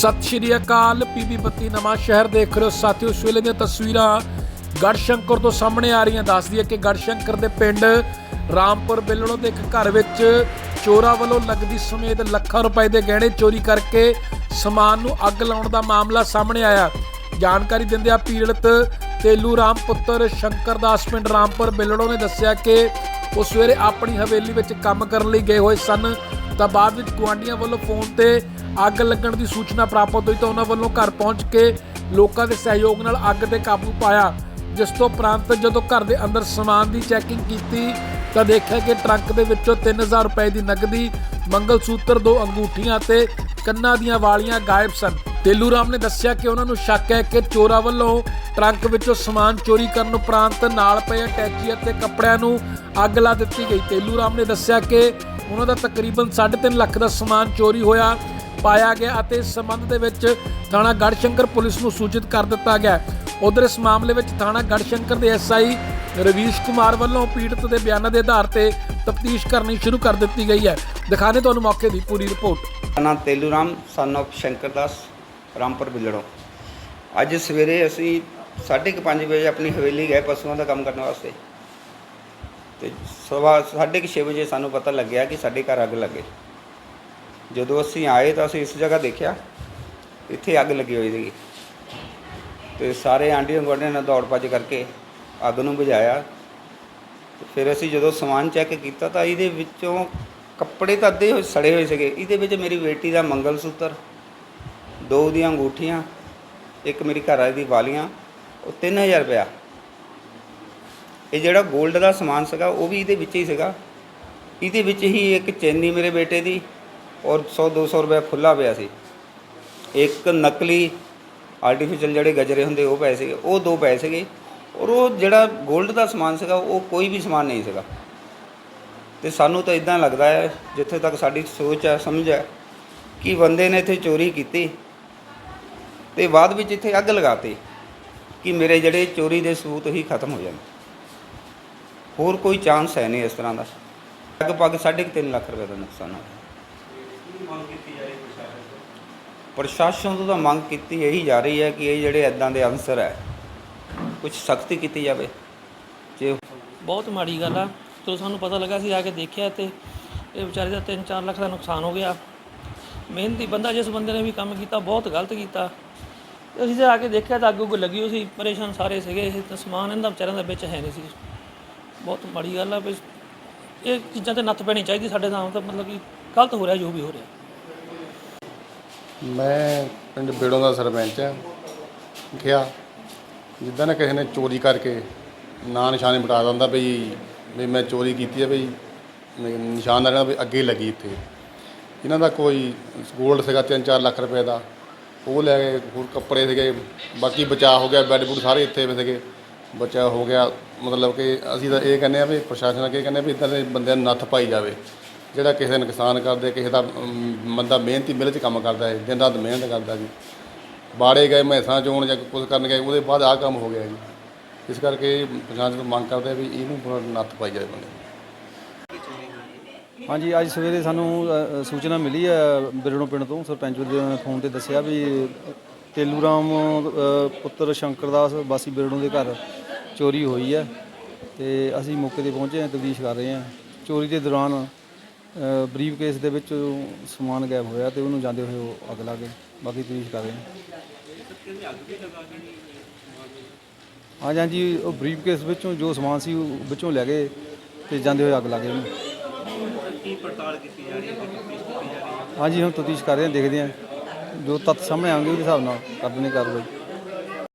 ਸਤਿ ਸ਼੍ਰੀ ਅਕਾਲ ਪੀਬੀ ਬੱਤੀ ਨਵਾਂ ਸ਼ਹਿਰ ਦੇਖ ਰਹੇ ਹੋ। ਸਾਥੀਓ, ਇਸ ਵੇਲੇ ਦੀਆਂ ਤਸਵੀਰਾਂ ਗੜਸ਼ੰਕਰ ਤੋਂ ਸਾਹਮਣੇ ਆ ਰਹੀਆਂ। ਦੱਸਦੀ ਹੈ ਕਿ ਗੜਸ਼ੰਕਰ ਦੇ ਪਿੰਡ ਰਾਮਪੁਰ ਬਿੱਲੜੋ ਦੇ ਇੱਕ ਘਰ ਵਿੱਚ ਚੋਰਾਂ ਵੱਲੋਂ ਨਗਦੀ ਸਮੇਤ ਲੱਖਾਂ ਰੁਪਏ ਦੇ ਗਹਿਣੇ ਚੋਰੀ ਕਰਕੇ ਸਮਾਨ ਨੂੰ ਅੱਗ ਲਾਉਣ ਦਾ ਮਾਮਲਾ ਸਾਹਮਣੇ ਆਇਆ। ਜਾਣਕਾਰੀ ਦਿੰਦਿਆਂ ਪੀੜਤ ਤੇਲੂ ਰਾਮ ਪੁੱਤਰ ਸ਼ੰਕਰ ਦਾਸ ਪਿੰਡ ਰਾਮਪੁਰ ਬਿੱਲੜੋ ਨੇ ਦੱਸਿਆ ਕਿ ਉਹ ਸਵੇਰੇ ਆਪਣੀ ਹਵੇਲੀ ਵਿੱਚ ਕੰਮ ਕਰਨ ਲਈ ਗਏ ਹੋਏ ਸਨ। ਤਾਂ ਬਾਅਦ ਵਿੱਚ ਗੁਆਂਢੀਆਂ ਵੱਲੋਂ ਫੋਨ ਤੇ ਅੱਗ ਲੱਗਣ ਦੀ ਸੂਚਨਾ ਪ੍ਰਾਪਤ ਹੋਈ ਤਾਂ ਉਹਨਾਂ ਵੱਲੋਂ ਘਰ ਪਹੁੰਚ ਕੇ ਲੋਕਾਂ ਦੇ ਸਹਿਯੋਗ ਨਾਲ ਅੱਗ ਤੇ ਕਾਬੂ ਪਾਇਆ। ਜਿਸ ਤੋਂ ਉਪਰੰਤ ਜਦੋਂ ਘਰ ਦੇ ਅੰਦਰ ਸਮਾਨ ਦੀ ਚੈਕਿੰਗ ਕੀਤੀ, ਤਾਂ ਦੇਖਿਆ ਕਿ ਟਰੰਕ ਦੇ ਵਿੱਚੋਂ 3000 ਰੁਪਏ ਦੀ ਨਕਦੀ ਮੰਗਲ ਸੂਤਰ ਦੋ ਅੰਗੂਠੀਆਂ ਤੇ ਕੰਨਾਂ ਦੀਆਂ ਵਾਲੀਆਂ ਗਾਇਬ ਸਨ। ਤੇਲੂ ਰਾਮ ਨੇ ਦੱਸਿਆ ਕਿ ਉਹਨਾਂ ਨੂੰ ਸ਼ੱਕ ਹੈ ਕਿ ਚੋਰਾਂ ਵੱਲੋਂ ਟਰੰਕ ਵਿੱਚੋਂ ਸਮਾਨ ਚੋਰੀ ਕਰਨ ਉਪਰੰਤ ਨਾਲ ਪਏ ਅਟੈਚੀ ਅਤੇ ਕੱਪੜਿਆਂ ਨੂੰ ਅੱਗ ਲਾ ਦਿੱਤੀ ਗਈ। ਤੇਲੂ ਰਾਮ ਨੇ ਦੱਸਿਆ ਕਿ ਉਹਨਾਂ ਦਾ ਤਕਰੀਬਨ 3.5 ਲੱਖ ਦਾ ਸਮਾਨ ਚੋਰੀ ਹੋਇਆ। ਪਾਇਆ ਗਿਆ ਅਤੇ ਇਸ ਸੰਬੰਧ ਦੇ ਵਿੱਚ ਥਾਣਾ ਗੜਸ਼ੰਕਰ ਪੁਲਿਸ ਨੂੰ ਸੂਚਿਤ ਕਰ ਦਿੱਤਾ ਗਿਆ। ਉਧਰ ਇਸ ਮਾਮਲੇ ਵਿੱਚ ਥਾਣਾ ਗੜਸ਼ੰਕਰ ਦੇ ਐਸਆਈ ਰਵੀਸ਼ ਕੁਮਾਰ ਵੱਲੋਂ ਪੀੜਤ ਦੇ ਬਿਆਨਾਂ ਦੇ ਆਧਾਰ ਤੇ ਤਫਤੀਸ਼ ਕਰਨੀ ਸ਼ੁਰੂ ਕਰ ਦਿੱਤੀ ਗਈ ਹੈ। ਦਿਖਾਣੇ ਤੁਹਾਨੂੰ ਮੌਕੇ ਦੀ ਪੂਰੀ ਰਿਪੋਰਟ। ਮੇਰਾ ਤੇਲੂ ਰਾਮ ਸਨ of ਸ਼ੰਕਰ ਦਾਸ ਰਾਮਪੁਰ ਬਿਲੜੋਂ। ਅੱਜ ਸਵੇਰੇ ਅਸੀਂ 5:30 ਵਜੇ ਆਪਣੀ ਹਵੇਲੀ ਗਏ ਪਸ਼ੂਆਂ ਦਾ ਕੰਮ ਕਰਨ ਵਾਸਤੇ। ਤੇ ਸਵਾ 6:30 ਵਜੇ ਸਾਨੂੰ ਪਤਾ ਲੱਗਿਆ ਕਿ ਸਾਡੇ ਘਰ ਅੱਗ ਲੱਗੇ। ਜਦੋਂ ਅਸੀਂ ਆਏ ਤਾਂ ਅਸੀਂ ਇਸ ਜਗ੍ਹਾ ਦੇਖਿਆ, ਇੱਥੇ ਅੱਗ ਲੱਗੀ ਹੋਈ ਸੀਗੀ। ਤੇ ਸਾਰੇ ਆਂਢੀਆਂ ਗੁਆਂਢੀਆਂ ਨੇ ਦੌੜ ਭੱਜ ਕਰਕੇ ਅੱਗ ਨੂੰ ਬੁਝਾਇਆ। ਫਿਰ ਅਸੀਂ ਜਦੋਂ ਸਮਾਨ ਚੈੱਕ ਕੀਤਾ ਤਾਂ ਇਹਦੇ ਵਿੱਚੋਂ ਕੱਪੜੇ ਤਾਂ ਅੱਧੇ ਹੋਏ, ਸੜੇ ਹੋਏ ਸੀਗੇ। ਇਹਦੇ ਵਿੱਚ ਮੇਰੀ ਬੇਟੀ ਦਾ ਮੰਗਲ ਸੂਤਰ ਦੋ ਦੀਆਂ ਅੰਗੂਠੀਆਂ, ਇੱਕ ਮੇਰੀ ਘਰ ਵਾਲੀ ਦੀ ਵਾਲੀਆਂ, ਉਹ 3000 ਰੁਪਇਆ। ਇਹ ਜਿਹੜਾ 골ਡ ਦਾ ਸਮਾਨ ਸੀਗਾ, ਉਹ ਵੀ ਇਹਦੇ ਵਿੱਚ ਹੀ ਸੀਗਾ। ਇਹਦੇ ਵਿੱਚ ਹੀ ਇੱਕ ਚੈਨੀ ਮੇਰੇ ਬੇਟੇ ਦੀ ਔਰ 100 200 ਰੁਪਇਆ ਖੁੱਲਾ ਪਿਆ ਸੀ। ਇੱਕ ਨਕਲੀ ਆਰਟੀਫੀਸ਼ੀਅਲ ਜਿਹੜੇ ਗਜਰੇ ਹੁੰਦੇ ਉਹ ਪਏ ਸੀਗੇ, ਉਹ ਦੋ ਪਏ ਸੀਗੇ ਔਰ ਉਹ ਜਿਹੜਾ 골ਡ ਦਾ ਸਮਾਨ ਸੀਗਾ, ਉਹ ਕੋਈ ਵੀ ਸਮਾਨ ਨਹੀਂ ਸੀਗਾ। ਤੇ ਸਾਨੂੰ ਤਾਂ ਇਦਾਂ ਲੱਗਦਾ ਹੈ, ਜਿੱਥੇ ਤੱਕ ਸਾਡੀ ਸੋਚ ਹੈ, ਸਮਝ ਹੈ, ਕਿ ਬੰਦੇ ਨੇ ਇੱਥੇ ਚੋਰੀ ਕੀਤੀ ਤੇ ਬਾਅਦ ਵਿੱਚ ਇੱਥੇ ਅੱਗ ਲਗਾਤੀ ਕਿ ਮੇਰੇ ਜਿਹੜੇ ਚੋਰੀ ਦੇ ਸਬੂਤ ਹੀ ਖਤਮ ਹੋ ਜਾਣ। ਹੋਰ ਕੋਈ ਚਾਂਸ ਹੈ ਨਹੀਂ ਇਸ ਤਰ੍ਹਾਂ ਦਾ। ਲਗਭਗ 3.5 ਲੱਖ ਰੁਪਏ ਦਾ ਨੁਕਸਾਨ ਹੋਇਆ ਪ੍ਰਸ਼ਾਸਨ ਤੋਂ? ਤਾਂ ਮੰਗ ਕੀਤੀ ਇਹੀ ਜਾ ਰਹੀ ਹੈ ਕਿ ਇਹ ਜਿਹੜੇ ਇਦਾਂ ਦੇ ਅਨਸਰ ਹੈ ਕੁਝ ਸਖਤੀ ਕੀਤੀ ਜਾਵੇ। ਜੇ ਬਹੁਤ ਮਾੜੀ ਗੱਲ ਆ। ਜਦੋਂ ਸਾਨੂੰ ਪਤਾ ਲੱਗਾ ਸੀ ਆ ਕੇ ਦੇਖਿਆ ਤੇ ਇਹ ਵਿਚਾਰੇ ਦਾ 3-4 ਲੱਖ ਦਾ ਨੁਕਸਾਨ ਹੋ ਗਿਆ। ਮਿਹਨਤੀ ਬੰਦਾ ਜਿਸ ਬੰਦੇ ਨੇ ਵੀ ਕੰਮ ਕੀਤਾ ਬਹੁਤ ਗਲਤ ਕੀਤਾ। ਤੇ ਅਸੀਂ ਜੇ ਆ ਕੇ ਦੇਖਿਆ ਤਾਂ ਅੱਗ ਉੱਗ ਲੱਗੀ ਹੋਈ ਸੀ ਪਰੇਸ਼ਾਨ ਸਾਰੇ ਸੀਗੇ। ਇਹ ਤਾਂ ਸਮਾਨ ਇਹਨਾਂ ਵਿਚਾਰਿਆਂ ਦਾ ਵਿੱਚ ਹੈ ਨਹੀਂ ਸੀ। ਬਹੁਤ ਮਾੜੀ ਗੱਲ ਆ ਵੀ ਇਹ ਚੀਜ਼ਾਂ ਤੇ ਨੱਥ ਪੈਣੀ ਚਾਹੀਦੀ ਸਾਡੇ ਨਾਲ ਤਾਂ ਮਤਲਬ ਕਿ ਗਲਤ ਹੋ ਰਿਹਾ ਜੋ ਵੀ ਹੋ ਰਿਹਾ। ਮੈਂ ਪਿੰਡ ਬੇੜੋਂ ਦਾ ਸਰਪੰਚ ਹਾਂ। ਕਿਹਾ, ਜਿੱਦਾਂ ਨਾ ਕਿਸੇ ਨੇ ਚੋਰੀ ਕਰਕੇ ਨਾਂ ਨਿਸ਼ਾਨੇ ਮਿਟਾ ਦਿੰਦਾ ਬਈ ਵੀ ਮੈਂ ਚੋਰੀ ਕੀਤੀ ਹੈ ਬਈ ਵੀ ਨਿਸ਼ਾਨ ਦਾ ਵੀ ਅੱਗੇ ਲੱਗੀ ਇੱਥੇ। ਇਹਨਾਂ ਦਾ ਕੋਈ ਗੋਲਡ ਸੀਗਾ 3-4 ਲੱਖ ਰੁਪਏ ਦਾ। ਉਹ ਲੈ ਗਏ, ਹੋਰ ਕੱਪੜੇ ਸੀਗੇ, ਬਾਕੀ ਬਚਾਅ ਹੋ ਗਿਆ ਬੈੱਡ ਬੁੱਡ ਸਾਰੇ ਇੱਥੇ ਵੀ ਸੀਗੇ। ਬਚਾਅ ਹੋ ਗਿਆ, ਮਤਲਬ ਕਿ ਅਸੀਂ ਤਾਂ ਇਹ ਕਹਿੰਦੇ ਆ ਵੀ ਪ੍ਰਸ਼ਾਸਨ ਅੱਗੇ ਕਹਿੰਦੇ ਆ ਵੀ ਇਦਾਂ ਦੇ ਬੰਦਿਆਂ ਨੂੰ ਨੱਥ ਪਾਈ ਜਾਵੇ। ਜਿਹੜਾ ਕਿਸੇ ਦਾ ਨੁਕਸਾਨ ਕਰਦੇ ਕਿਸੇ ਦਾ ਅਮ, ਬੰਦਾ ਮਿਹਨਤੀ ਮਿਹਨਤ 'ਚ ਕੰਮ ਕਰਦਾ ਹੈ ਦਿਨ ਰਾਤ ਮਿਹਨਤ ਕਰਦਾ ਜੀ। ਬਾੜੇ ਗਏ ਮੈਸਾਂ ਚੋਣ ਜਾਂ ਕੁਝ ਕਰਨ ਗਏ ਉਹਦੇ ਬਾਅਦ ਆਹ ਕੰਮ ਹੋ ਗਿਆ ਜੀ। ਇਸ ਕਰਕੇ ਪ੍ਰਸ਼ਾਸਨ ਤੋਂ ਮੰਗ ਕਰਦੇ ਆ ਵੀ ਇਹਨੂੰ ਨੱਥ ਪਾਈ ਜਾਵੇ ਬੰਦੇ ਨੂੰ। ਹਾਂਜੀ ਅੱਜ ਸਵੇਰੇ ਸਾਨੂੰ ਅ, ਅ, ਸੂਚਨਾ ਮਿਲੀ ਹੈ ਬਿਰੜੋਂ ਪਿੰਡ ਤੋਂ। ਸਰਪੰਚ ਦੇ ਫੋਨ ਤੇ ਦੱਸਿਆ ਵੀ ਤੇਲੂ ਰਾਮ ਅ, ਪੁੱਤਰ ਸ਼ੰਕਰ ਦਾਸ ਵਾਸੀ ਬਿਰੜੋਂ ਦੇ ਘਰ ਚੋਰੀ ਹੋਈ ਹੈ ਤੇ ਅਸੀਂ ਮੌਕੇ ਤੇ ਪਹੁੰਚੇ ਹਾਂ ਤਬਦੀਸ਼ ਕਰ ਰਹੇ ਹਾਂ। ਚੋਰੀ ਦੇ ਦੌਰਾਨ ਬਰੀਫ ਕੇਸ ਦੇ ਵਿੱਚ ਸਮਾਨ ਗਾਇਬ ਹੋਇਆ ਤੇ ਉਹਨੂੰ ਜਾਂਦੇ ਹੋਏ ਉਹ ਅੱਗ ਲੱਗ ਗਏ ਬਾਕੀ ਤਬਦੀਸ਼ ਕਰ ਰਹੇ ਹਾਂ ਹਾਂਜੀ ਹਾਂਜੀ ਉਹ ਬਰੀਫ ਕੇਸ ਵਿੱਚੋਂ ਜੋ ਸਮਾਨ ਸੀ ਉਹ ਵਿੱਚੋਂ ਲੈ ਗਏ ਤੇ ਜਾਂਦੇ ਹੋਏ ਅੱਗ ਲੱਗ ਗਏ ਉਹਨੂੰ। ਹਾਂਜੀ ਹੁਣ ਤਫਤੀਸ਼ ਕਰ ਰਹੇ ਹਾਂ, ਦੇਖਦੇ ਹਾਂ। ਜੋ ਤੱਥ ਸਾਹਮਣੇ ਆਉਣਗੇ ਉਹਦੇ ਹਿਸਾਬ ਨਾਲ ਕਰਦੇ ਨੇ ਕਾਰਵਾਈ।